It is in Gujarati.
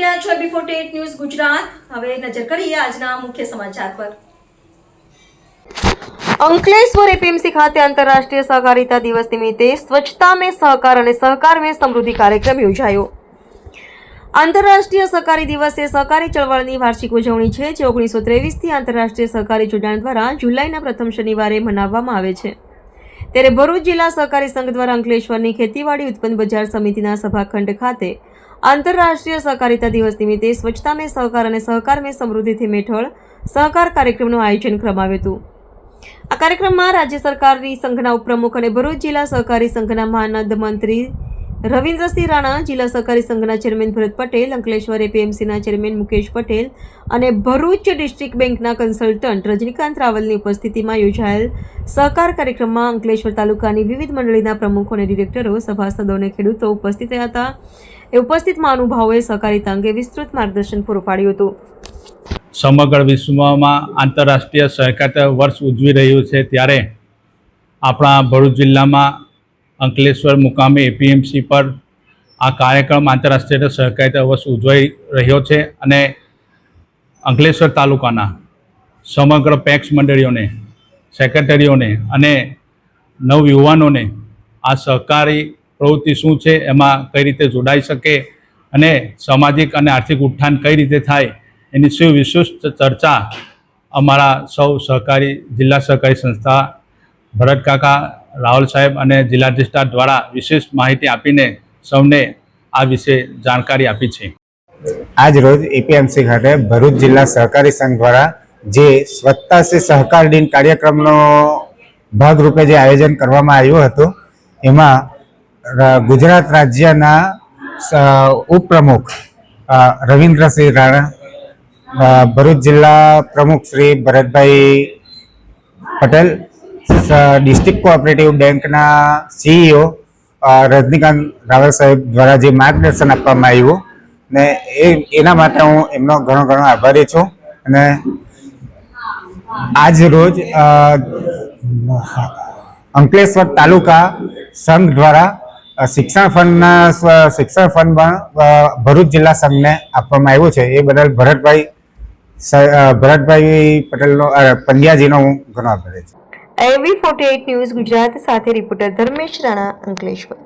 છો બી ફોર્ટી ન્યૂઝ ગુજરાત. હવે નજર કરીએ આજના મુખ્ય સમાચાર પર. અંકલેશ્વર એપીએમસી ખાતે આંતરરાષ્ટ્રીય સહકારિતા દિવસ નિમિત્તે સ્વચ્છતા મેં સહકાર અને સહકાર મેં સમૃદ્ધિ કાર્યક્રમ યોજાયો. આંતરરાષ્ટ્રીય સહકારી દિવસ સહકારી ચળવળની વાર્ષિક ઉજવણી છે, જે ઓગણીસો ત્રેવીસથી આંતરરાષ્ટ્રીય સહકારી જોડાણ દ્વારા જુલાઈના પ્રથમ શનિવારે મનાવવામાં આવે છે. ત્યારે ભરૂચ જિલ્લા સહકારી સંઘ દ્વારા અંકલેશ્વરની ખેતીવાડી ઉત્પન્ન બજાર સમિતિના સભાખંડ ખાતે આંતરરાષ્ટ્રીય સહકારિતા દિવસ નિમિત્તે સ્વચ્છતા સહકાર અને સહકાર મેં સમૃદ્ધિ હેઠળ સહકાર કાર્યક્રમનું આયોજન કરવામાં હતું. આ કાર્યક્રમમાં રાજ્ય સરકારની સંઘના ઉપપ્રમુખ અને ભરૂચ જિલ્લા સહકારી સંઘના મહાનંદ મંત્રી રવિન્દ્રસિંહ રાણા જિલ્લા સહકારી સંઘના ચેરમેન ભરત પટેલ, અંકલેશ્વર એપીએમસીના ચેરમેન મુકેશ પટેલ અને ભરૂચ ડિસ્ટ્રિક્ટ બેંકના કન્સલ્ટન્ટ રજનીકાંત રાવલની ઉપસ્થિતિમાં યોજાયેલ સહકાર કાર્યક્રમમાં અંકલેશ્વર તાલુકાની વિવિધ મંડળીના પ્રમુખો અને ડિરેક્ટરો, સભાસદો અને ખેડૂતો ઉપસ્થિત રહ્યા હતા. એ ઉપસ્થિત મહાનુભાવોએ સહકારિતા અંગે વિસ્તૃત માર્ગદર્શન પૂરું પાડ્યું હતું. સમગ્ર વિશ્વમાં આંતરરાષ્ટ્રીય સહકારિતા વર્ષ ઉજવી રહ્યું છે ત્યારે આપણા ભરૂચ જિલ્લામાં અંકલેશ્વર મુકામે એપીએમસી પર આ કાર્યક્રમ આંતરરાષ્ટ્રીય સહકારિતા વર્ષ ઉજવાઈ રહ્યો છે અને અંકલેશ્વર તાલુકાના સમગ્ર પેક્સ મંડળીઓને, સેક્રેટરીઓને અને નવયુવાનોને આ સહકારી પ્રવૃત્તિ શું છે, એમાં કઈ રીતે જોડાઈ શકે અને સામાજિક અને આર્થિક ઉત્થાન કઈ રીતે થાય, એની સુવિશિષ્ટ ચર્ચા અમારા સૌ સહકારી, જિલ્લા સહકારી સંસ્થા ભરત કાકા રાહુલ સાહેબ અને જિલ્લા રજિસ્ટ્રાર દ્વારા વિશેષ માહિતી આપીને સૌને આ વિશે જાણકારી આપી છે. આજ રોજ એપીએમસી ખાતે ભરૂચ જિલ્લા સહકારી સંઘ દ્વારા જે સ્વચ્છતા સે સહકાર દિન કાર્યક્રમનો ભાગરૂપે જે આયોજન કરવામાં આવ્યું હતું, એમાં ગુજરાત રાજ્યના ઉપપ્રમુખ રવિન્દ્રસિંહ રાણા ભરૂચ જિલ્લા પ્રમુખ શ્રી ભરતભાઈ પટેલ ડિસ્ટ્રિક્ટ કોઓપરેટિવ બેંકના સીઈઓ રજનીકાંત રાવલ સાહેબ દ્વારા જે માર્ગદર્શન આપવામાં આવ્યું ને એ, એના માટે હું એમનો ઘણો ઘણો આભારી છું અને આજ રોજ અંકલેશ્વર તાલુકા સંઘ દ્વારા શિક્ષણ ફંડના શિક્ષણ ફંડ પણ ભરૂચ જિલ્લા સંઘને આપવામાં આવ્યું છે. એ બદલ ભરતભાઈ ભરતભાઈ પટેલનો પંડ્યાજીનો હું ઘણો આભારી છું. એવી ફોર્ટી એઇટ ન્યૂઝ ગુજરાત સાથે રિપોર્ટર ધર્મેશ રાણા અંકલેશ્વર.